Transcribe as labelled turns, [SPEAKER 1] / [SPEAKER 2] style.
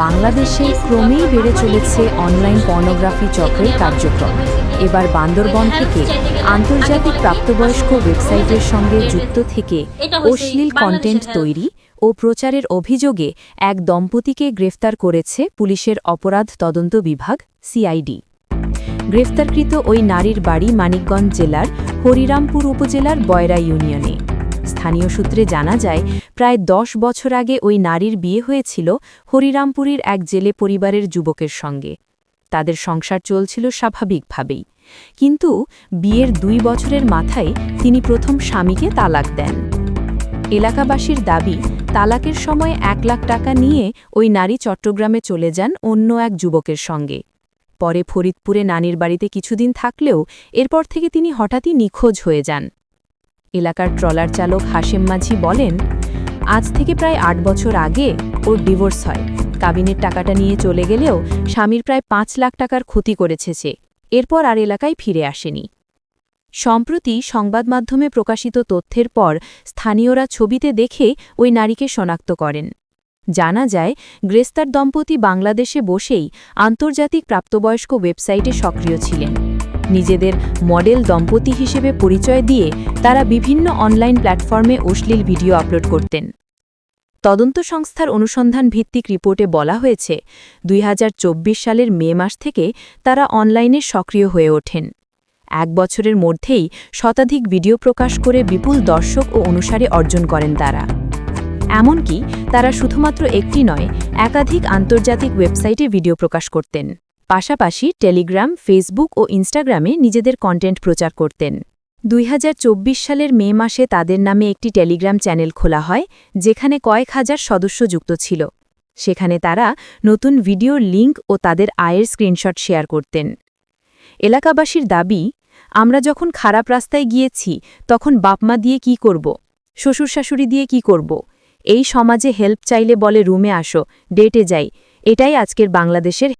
[SPEAKER 1] বাংলাদেশে ক্রমেই বেড়ে চলেছে অনলাইন পর্নোগ্রাফি চক্রের কার্যক্রম। এবার বান্দরবন থেকে আন্তর্জাতিক প্রাপ্তবয়স্ক ওয়েবসাইটের সঙ্গে যুক্ত থেকে অশ্লীল কন্টেন্ট তৈরি ও প্রচারের অভিযোগে এক দম্পতিকে গ্রেফতার করেছে পুলিশের অপরাধ তদন্ত বিভাগ সিআইডি গ্রেফতারকৃত ওই নারীর বাড়ি মানিকগঞ্জ জেলার হরিরামপুর উপজেলার বয়রা ইউনিয়নে। স্থানীয় সূত্রে জানা যায়, প্রায় দশ বছর আগে ওই নারীর বিয়ে হয়েছিল হরিরামপুরীর এক জেলে পরিবারের যুবকের সঙ্গে। তাদের সংসার চলছিল স্বাভাবিকভাবেই। কিন্তু বিয়ের দুই বছরের মাথায় তিনি প্রথম স্বামীকে তালাক দেন। এলাকাবাসীর দাবি, তালাকের সময় এক লাখ টাকা নিয়ে ওই নারী চট্টগ্রামে চলে যান অন্য এক যুবকের সঙ্গে। পরে ফরিদপুরে নানির বাড়িতে কিছুদিন থাকলেও এরপর থেকে তিনি হঠাৎই নিখোঁজ হয়ে যান। এলাকার ট্রলার চালক হাশেম মাঝি বলেন, আজ থেকে প্রায় আট বছর আগে ওর ডিভোর্স হয়। কাবিনের টাকাটা নিয়ে চলে গেলেও স্বামীর প্রায় পাঁচ লাখ টাকার ক্ষতি করেছে সে। এরপর আর এলাকায় ফিরে আসেনি। সম্প্রতি সংবাদ মাধ্যমে প্রকাশিত তথ্যের পর স্থানীয়রা ছবিতে দেখে ওই নারীকে শনাক্ত করেন। জানা যায় গ্রেস্তার দম্পতি বাংলাদেশে বসেই আন্তর্জাতিক প্রাপ্তবয়স্ক ওয়েবসাইটে সক্রিয় ছিলেন। নিজেদের মডেল দম্পতি হিসেবে পরিচয় দিয়ে তারা বিভিন্ন অনলাইন প্ল্যাটফর্মে অশ্লীল ভিডিও আপলোড করতেন। তদন্ত সংস্থার অনুসন্ধান ভিত্তিক রিপোর্টে বলা হয়েছে, দুই হাজার চব্বিশ সালের মে মাস থেকে তারা অনলাইনে সক্রিয় হয়ে ওঠেন। এক বছরের মধ্যেই শতাধিক ভিডিও প্রকাশ করে বিপুল দর্শক ও অনুসারে অর্জন করেন তারা। এমনকি তারা শুধুমাত্র একটি নয়, একাধিক আন্তর্জাতিক ওয়েবসাইটে ভিডিও প্রকাশ করতেন। পাশাপাশি টেলিগ্রাম, ফেসবুক ও ইনস্টাগ্রামে নিজেদের কন্টেন্ট প্রচার করতেন। দুই হাজার চব্বিশ সালের মে মাসে তাদের নামে একটি টেলিগ্রাম চ্যানেল খোলা হয়, যেখানে কয়েক হাজার সদস্য যুক্ত ছিল। সেখানে তারা নতুন ভিডিওর লিঙ্ক ও তাদের আয়ের স্ক্রিনশট শেয়ার করতেন। এলাকাবাসীর দাবি, আমরা যখন খারাপ রাস্তায় গিয়েছি, তখন বাপমা দিয়ে কি করব? শ্বশুর শাশুড়ি দিয়ে কি করব? এই সমাজে হেল্প চাইলে বলে, রুমে আসো ডেটে যাই এটাই আজকের বাংলাদেশের